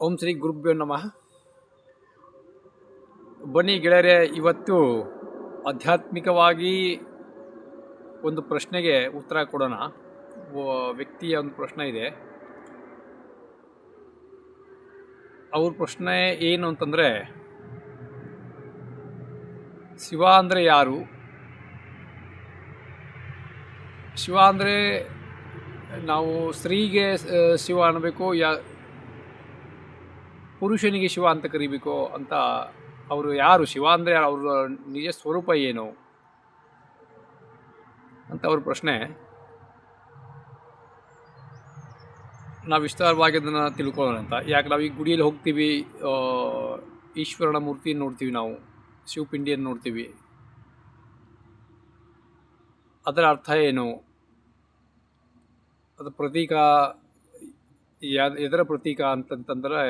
ಓಂ ಶ್ರೀ ಗುರುಭ್ಯೋ ನಮಃ. ಬನ್ನಿ ಗೆಳೆಯರೆ, ಇವತ್ತು ಆಧ್ಯಾತ್ಮಿಕವಾಗಿ ಒಂದು ಪ್ರಶ್ನೆಗೆ ಉತ್ತರ ಕೊಡೋಣ. ವ್ಯಕ್ತಿಯ ಒಂದು ಪ್ರಶ್ನೆ ಇದೆ. ಅವ್ರ ಪ್ರಶ್ನೆ ಏನು ಅಂತಂದರೆ, ಶಿವ ಅಂದರೆ ಯಾರು? ಶಿವ ಅಂದರೆ ನಾವು ಸ್ತ್ರೀಗೆ ಶಿವ ಅನ್ನಬೇಕು, ಯಾ ಪುರುಷನಿಗೆ ಶಿವ ಅಂತ ಕರಿಬೇಕು ಅಂತ ಅವರು ಯಾರು? ಶಿವ ಅಂದರೆ ಅವರ ನಿಜ ಸ್ವರೂಪ ಏನು? ಅಂತ ಅವ್ರ ಪ್ರಶ್ನೆ. ನಾವು ವಿಸ್ತಾರವಾಗಿ ಅದನ್ನು ತಿಳ್ಕೊಳ್ಳೋಣ ಅಂತ. ಯಾಕೆ ನಾವು ಈ ಗುಡಿಯಲ್ಲಿ ಹೋಗ್ತೀವಿ ಈಶ್ವರನ ಮೂರ್ತಿಯನ್ನು ನೋಡ್ತೀವಿ ನಾವು, ಶಿವಪಿಂಡಿಯನ್ನು ನೋಡ್ತೀವಿ. ಅದರ ಅರ್ಥ ಏನು? ಅದು ಪ್ರತೀಕ ಯಾ ಎದರ ಪ್ರತೀಕ ಅಂತಂತಂದರೆ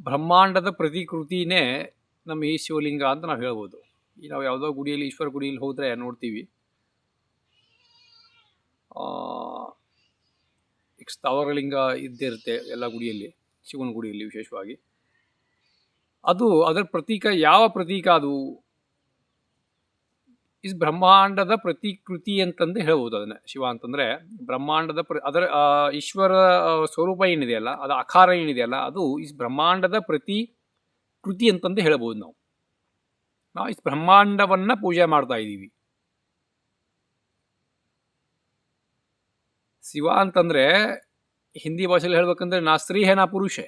ಬ್ರಹ್ಮಾಂಡದ ಪ್ರತಿಕೃತಿನೇ ನಮ್ಮ ಈ ಶಿವಲಿಂಗ ಅಂತ ನಾವು ಹೇಳ್ಬೋದು. ಈ ನಾವು ಯಾವುದೋ ಗುಡಿಯಲ್ಲಿ, ಈಶ್ವರ ಗುಡಿಯಲ್ಲಿ ಹೋದರೆ ನೋಡ್ತೀವಿ. ಸ್ಥಾವರಲಿಂಗ ಇದ್ದೇ ಇರುತ್ತೆ ಎಲ್ಲ ಗುಡಿಯಲ್ಲಿ, ಶಿವನ ಗುಡಿಯಲ್ಲಿ ವಿಶೇಷವಾಗಿ. ಅದು ಅದರ ಪ್ರತೀಕ, ಯಾವ ಪ್ರತೀಕ ಅದು? ಇಸ್ ಬ್ರಹ್ಮಾಂಡದ ಪ್ರತಿಕೃತಿ ಅಂತಂದು ಹೇಳ್ಬೋದು ಅದನ್ನ, ಶಿವ ಅಂತಂದ್ರೆ. ಬ್ರಹ್ಮಾಂಡದ ಪ್ರ, ಅದರ ಈಶ್ವರ ಸ್ವರೂಪ ಏನಿದೆಯಲ್ಲ, ಅದು ಆಕಾರ ಏನಿದೆಯಲ್ಲ, ಅದು ಇಸ್ ಬ್ರಹ್ಮಾಂಡದ ಪ್ರತಿ ಕೃತಿ ಅಂತಂದು ಹೇಳ್ಬೋದು ನಾವು. ನಾವು ಇಸ್ ಬ್ರಹ್ಮಾಂಡವನ್ನ ಪೂಜೆ ಮಾಡ್ತಾ ಇದ್ದೀವಿ. ಶಿವ ಅಂತಂದ್ರೆ, ಹಿಂದಿ ಭಾಷೆಯಲ್ಲಿ ಹೇಳ್ಬೇಕಂದ್ರೆ ನಾ ಸ್ತ್ರೀ ಹೇ ನಾ ಪುರುಷೇ.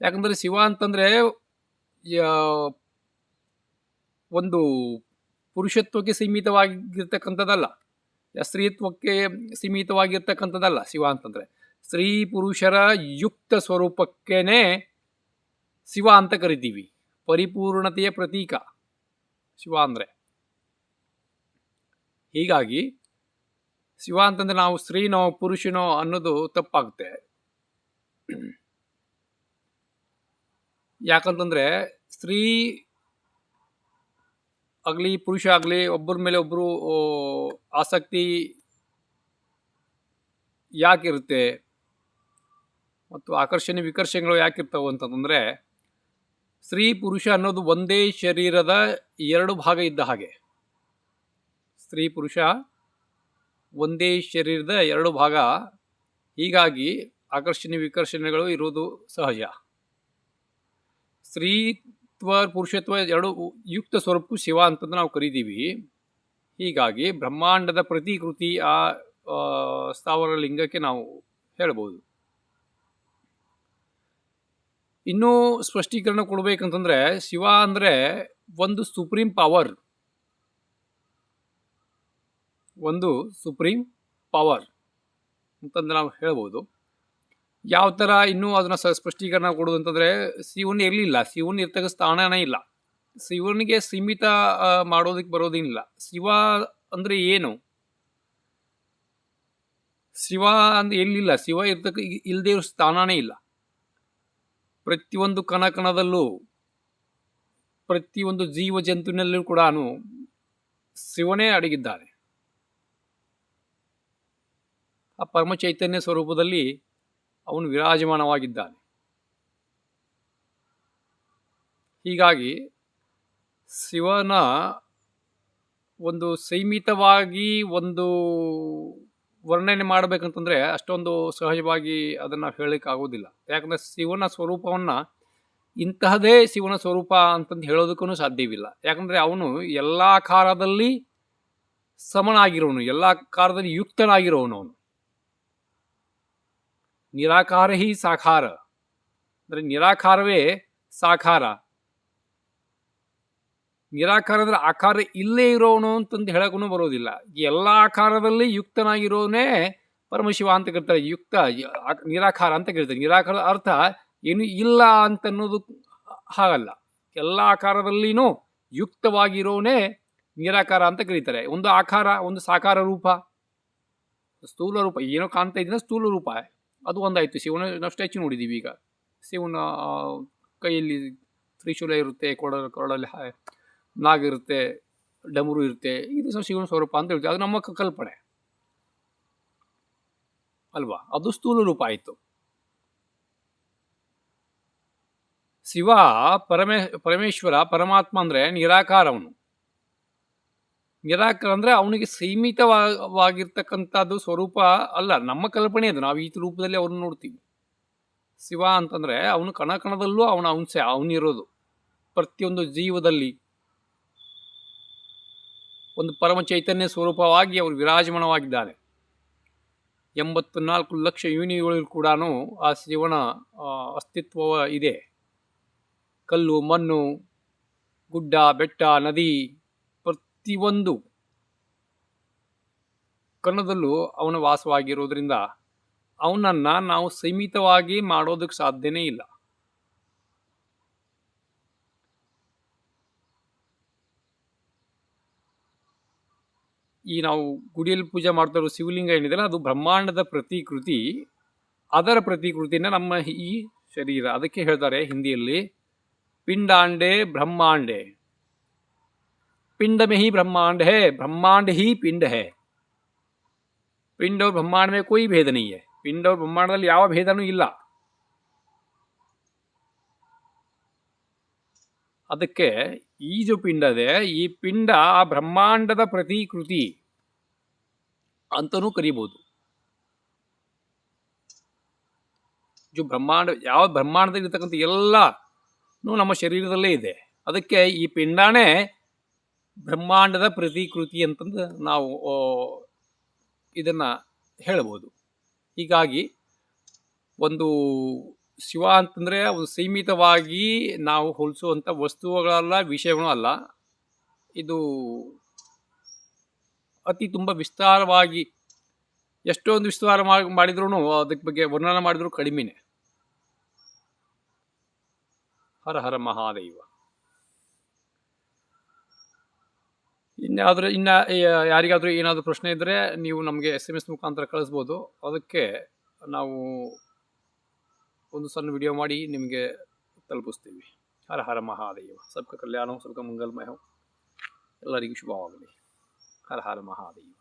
ಯಾಕಂದ್ರೆ ಶಿವ ಅಂತಂದ್ರೆ ಒಂದು ಪುರುಷತ್ವಕ್ಕೆ ಸೀಮಿತವಾಗಿರ್ತಕ್ಕಂಥದ್ದಲ್ಲ. ಸ್ತ್ರೀತ್ವಕ್ಕೆ ಸೀಮಿತವಾಗಿರ್ತಕ್ಕಂಥದ್ದಲ್ಲ ಶಿವ ಅಂತಂದರೆ. ಸ್ತ್ರೀ ಪುರುಷರ ಯುಕ್ತ ಸ್ವರೂಪಕ್ಕೇ ಶಿವ ಅಂತ ಕರಿತೀವಿ. ಪರಿಪೂರ್ಣತೆಯ ಪ್ರತೀಕ ಶಿವ ಅಂದರೆ. ಹೀಗಾಗಿ ಶಿವ ಅಂತಂದ್ರೆ ನಾವು ಸ್ತ್ರೀನೋ ಪುರುಷನೋ ಅನ್ನೋದು ತಪ್ಪಾಗುತ್ತೆ. ಯಾಕಂತಂದ್ರೆ ಸ್ತ್ರೀ ಆಗಲಿ, ಪುರುಷ ಆಗಲಿ, ಒಬ್ಬರ ಮೇಲೆ ಒಬ್ಬರು ಆಸಕ್ತಿ ಯಾಕಿರುತ್ತೆ? ಮತ್ತು ಆಕರ್ಷಣೆ, ವಿಕರ್ಷಣೆಗಳು ಯಾಕಿರ್ತಾವೆ ಅಂತಂದರೆ, ಸ್ತ್ರೀ, ಪುರುಷ ಅನ್ನೋದು ಒಂದೇ ಶರೀರದ ಎರಡು ಭಾಗ ಇದ್ದ ಹಾಗೆ. ಸ್ತ್ರೀ, ಪುರುಷ ಒಂದೇ ಶರೀರದ ಎರಡು ಭಾಗ. ಹೀಗಾಗಿ ಆಕರ್ಷಣೆ, ವಿಕರ್ಷಣೆಗಳು ಇರುವುದು ಸಹಜ. ಸ್ತ್ರೀತ್ವ ಪುರುಷತ್ವ ಎರಡು ಯುಕ್ತ ಸ್ವರೂಪಕ್ಕೂ ಶಿವ ಅಂತಂದು ನಾವು ಕರಿತೀವಿ ಹೀಗಾಗಿ ಬ್ರಹ್ಮಾಂಡದ ಪ್ರತಿಕೃತಿ ಆ, ಸ್ಥಾವರ ಲಿಂಗಕ್ಕೆ ನಾವು ಹೇಳ್ಬೋದು. ಇನ್ನೂ ಸ್ಪಷ್ಟೀಕರಣ ಕೊಡಬೇಕಂತಂದ್ರೆ ಶಿವ ಅಂದರೆ ಒಂದು ಸುಪ್ರೀಂ ಪವರ್. ಒಂದು ಸುಪ್ರೀಂ ಪವರ್ ಅಂತಂದು ನಾವು ಹೇಳ್ಬೋದು. ಯಾವ ಥರ ಇನ್ನೂ ಅದನ್ನ ಸ್ಪಷ್ಟೀಕರಣ ಕೊಡೋದು ಅಂತಂದರೆ ಶಿವನ್ ಇರಲಿಲ್ಲ. ಶಿವನ್ ಇರ್ತಕ್ಕ ಸ್ಥಾನನೇ ಇಲ್ಲ. ಶಿವನಿಗೆ ಸೀಮಿತ ಮಾಡೋದಕ್ಕೆ ಬರೋದಿಲ್ಲ ಶಿವ ಅಂದರೆ ಏನು? ಶಿವ ಅಂದ್ರೆ ಎಲ್ಲಿಲ್ಲ ಶಿವ ಇರ್ತಕ್ಕ ಇಲ್ಲದೆ ಇರೋ ಸ್ಥಾನನೇ ಇಲ್ಲ. ಪ್ರತಿಯೊಂದು ಕಣ ಕಣದಲ್ಲೂ ಪ್ರತಿಯೊಂದು ಜೀವ ಜಂತುವಿನಲ್ಲೂ ಕೂಡ ಶಿವನೇ ಅಡಗಿದ್ದಾನೆ ಆ ಪರಮ ಚೈತನ್ಯ ಸ್ವರೂಪದಲ್ಲಿ ಅವನು ವಿರಾಜಮಾನವಾಗಿದ್ದಾನೆ. ಹೀಗಾಗಿ ಶಿವನ ಒಂದು ಸೀಮಿತವಾಗಿ ಒಂದು ವರ್ಣನೆ ಮಾಡಬೇಕಂತಂದರೆ ಅಷ್ಟೊಂದು ಸಹಜವಾಗಿ ಅದನ್ನು ಹೇಳಲಿಕ್ಕೆ ಆಗೋದಿಲ್ಲ ಯಾಕಂದರೆ ಶಿವನ ಸ್ವರೂಪವನ್ನು ಇಂತಹದೇ ಶಿವನ ಸ್ವರೂಪ ಅಂತಂದು ಹೇಳೋದಕ್ಕೂ ಸಾಧ್ಯವಿಲ್ಲ. ಯಾಕಂದರೆ ಅವನು ಎಲ್ಲ ಕಾಲದಲ್ಲಿ ಸಮನಾಗಿರೋನು, ಎಲ್ಲ ಕಾಲದಲ್ಲಿ ಯುಕ್ತನಾಗಿರೋನು ಅವನು. ನಿರಾಕಾರ ಹಿ ಸಾಕಾರ. ಅಂದರೆ ನಿರಾಕಾರವೇ ಸಾಕಾರ. ನಿರಾಕಾರ ಅಂದ್ರೆ ಆಕಾರ ಇಲ್ಲೇ ಇರೋನು ಅಂತಂದು ಹೇಳಕ್ಕೂ ಬರೋದಿಲ್ಲ. ಎಲ್ಲ ಆಕಾರದಲ್ಲಿ ಯುಕ್ತನಾಗಿರೋನೇ ಪರಮಶಿವ ಅಂತ ಕರೀತಾರೆ. ಯುಕ್ತ ನಿರಾಕಾರ ಅಂತ ಕರೀತಾರೆ. ನಿರಾಕಾರದ ಅರ್ಥ ಏನು ಇಲ್ಲ ಅಂತ ಅನ್ನೋದು ಹಾಗಲ್ಲ. ಎಲ್ಲ ಆಕಾರದಲ್ಲಿನೂ ಯುಕ್ತವಾಗಿರೋನೇ ನಿರಾಕಾರ ಅಂತ ಕರೀತಾರೆ. ಒಂದು ಆಕಾರ, ಒಂದು ಸಾಕಾರ ರೂಪ. ಸ್ಥೂಲ ರೂಪ, ಏನೋ ಕಾಣ್ತಾ ಇದ್ದೀನಿ ಸ್ಥೂಲ ರೂಪ. ಅದು ಒಂದಾಯಿತು. ಶಿವನ ನಾವು ಸ್ಟ್ಯಾಚು ನೋಡಿದ್ದೀವಿ ಈಗ. ಶಿವನ ಕೈಯಲ್ಲಿ ತ್ರಿಶೂಲ ಇರುತ್ತೆ, ಕೊಡ ಕೊರಳಲ್ಲಿ ನಾಗಿರುತ್ತೆ ಡಮರು ಇರುತ್ತೆ. ಇದು ಸಹ ಶಿವನ ಸ್ವರೂಪ ಅಂತ ಹೇಳ್ತೀವಿ. ಅದು ನಮ್ಮ ಕಲ್ಪನೆ. ಅಲ್ವಾ? ಅದು ಸ್ಥೂಲ ರೂಪ ಆಯಿತು. ಶಿವ ಪರಮೇ, ಪರಮೇಶ್ವರ ಪರಮಾತ್ಮ ಅಂದರೆ ನಿರಾಕಾರ ಅವನು ನಿರಾಕಾರ ಅಂದರೆ ಅವನಿಗೆ ಸೀಮಿತವಾಗಿರ್ತಕ್ಕಂಥದ್ದು ಸ್ವರೂಪ ಅಲ್ಲ. ನಮ್ಮ ಕಲ್ಪನೆ ಅದು. ನಾವು ಈ ರೂಪದಲ್ಲಿ ಅವ್ರನ್ನ ನೋಡ್ತೀವಿ. ಶಿವ ಅಂತಂದರೆ ಅವನು ಕಣ ಕಣದಲ್ಲೂ ಅವನ ಅಂಶ, ಅವನಿರೋದು. ಪ್ರತಿಯೊಂದು ಜೀವದಲ್ಲಿ ಒಂದು ಪರಮ ಚೈತನ್ಯ ಸ್ವರೂಪವಾಗಿ ಅವರು ವಿರಾಜಮಾನವಾಗಿದ್ದಾನೆ ಎಂಬತ್ತು ನಾಲ್ಕು ಲಕ್ಷ ಯೂನಿಗಳಲ್ಲಿ ಕೂಡ ಆ ಶಿವನ ಅಸ್ತಿತ್ವ ಇದೆ. ಕಲ್ಲು, ಮಣ್ಣು, ಗುಡ್ಡ, ಬೆಟ್ಟ, ನದಿ ಪ್ರತಿಯೊಂದು ಕನ್ನಡದಲ್ಲೂ ಅವನ ವಾಸವಾಗಿರೋದ್ರಿಂದ ಅವನನ್ನ ನಾವು ಸೀಮಿತವಾಗಿ ಮಾಡೋದಕ್ಕೆ ಸಾಧ್ಯನೇ ಇಲ್ಲ. ಈ ನಾವು ಗುಡಿಯಲ್ಲಿ ಪೂಜೆ ಮಾಡ್ತಾ ಇರೋ ಶಿವಲಿಂಗ ಏನಿದೆಯಲ್ಲ, ಅದು ಬ್ರಹ್ಮಾಂಡದ ಪ್ರತಿಕೃತಿ. ಅದರ ಪ್ರತಿಕೃತಿನ ನಮ್ಮ ಈ ಶರೀರ, ಅದಕ್ಕೆ ಹೇಳ್ತಾರೆ ಹಿಂದಿಯಲ್ಲಿ, ಪಿಂಡಾಂಡೆ ಬ್ರಹ್ಮಾಂಡೆ. पिंड में ही ब्रह्मांड है ब्रह्मांड ही पिंड है पिंड और ब्रह्मांड में कोई भेद नहीं है पिंड और ಬ್ರಹ್ಮಾಂಡದಲ್ಲಿ ಯಾವ ಭೇದನೂ ಇಲ್ಲ ಅದಕ್ಕೆ ಈ ಜೋ ಪಿಂಡ ಇದೆ ಈ ಪಿಂಡ ಆ ಬ್ರಹ್ಮಾಂಡದ ಪ್ರತಿಕೃತಿ ಅಂತನೂ ಕರಿಬೋದು ಜೋ ಬ್ರಹ್ಮಾಂಡ ಯಾವ ಬ್ರಹ್ಮಾಂಡದಲ್ಲಿ ಇರ್ತಕ್ಕಂಥ ಎಲ್ಲ ನಮ್ಮ ಶರೀರದಲ್ಲೇ ಇದೆ ಅದಕ್ಕೆ ಈ ಪಿಂಡಾನೇ ಬ್ರಹ್ಮಾಂಡದ ಪ್ರತಿಕೃತಿ ಅಂತಂದು ನಾವು ಇದನ್ನು ಹೇಳ್ಬೋದು. ಹೀಗಾಗಿ ಒಂದು ಶಿವ ಅಂತಂದರೆ ಒಂದು ಸೀಮಿತವಾಗಿ ನಾವು ಹೋಲಿಸುವಂಥ ವಸ್ತುಗಳಲ್ಲ, ವಿಷಯಗಳು ಅಲ್ಲ. ಇದು ಅತಿ ತುಂಬ ವಿಸ್ತಾರವಾಗಿ ಎಷ್ಟೊಂದು ವಿಸ್ತಾರ ಮಾಡಿ ಮಾಡಿದ್ರೂ ಅದಕ್ಕೆ ಬಗ್ಗೆ ವರ್ಣನೆ ಮಾಡಿದ್ರು ಕಡಿಮೆನೆ. ಹರ ಹರ ಮಹಾದೇವ. ಇನ್ಯಾವುದ್ರೆ, ಇನ್ನು ಯಾರಿಗಾದರೂ ಏನಾದರೂ ಪ್ರಶ್ನೆ ಇದ್ದರೆ ನೀವು ನಮಗೆ ಎಸ್ ಎಂ ಎಸ್ ಮುಖಾಂತರ ಕಳಿಸ್ಬೋದು. ಅದಕ್ಕೆ ನಾವು ಒಂದು ಸಣ್ಣ ವಿಡಿಯೋ ಮಾಡಿ ನಿಮಗೆ ತಲುಪಿಸ್ತೀವಿ. ಹರ ಹರ ಮಹಾದೇವ. ಸಬ್ಕ ಕಲ್ಯಾಣ, ಸಬ್ಕ ಮಂಗಲ್ಮಯ. ಎಲ್ಲರಿಗೂ ಶುಭವಾಗಲಿ. ಹರ ಹರ ಮಹಾದೇವ.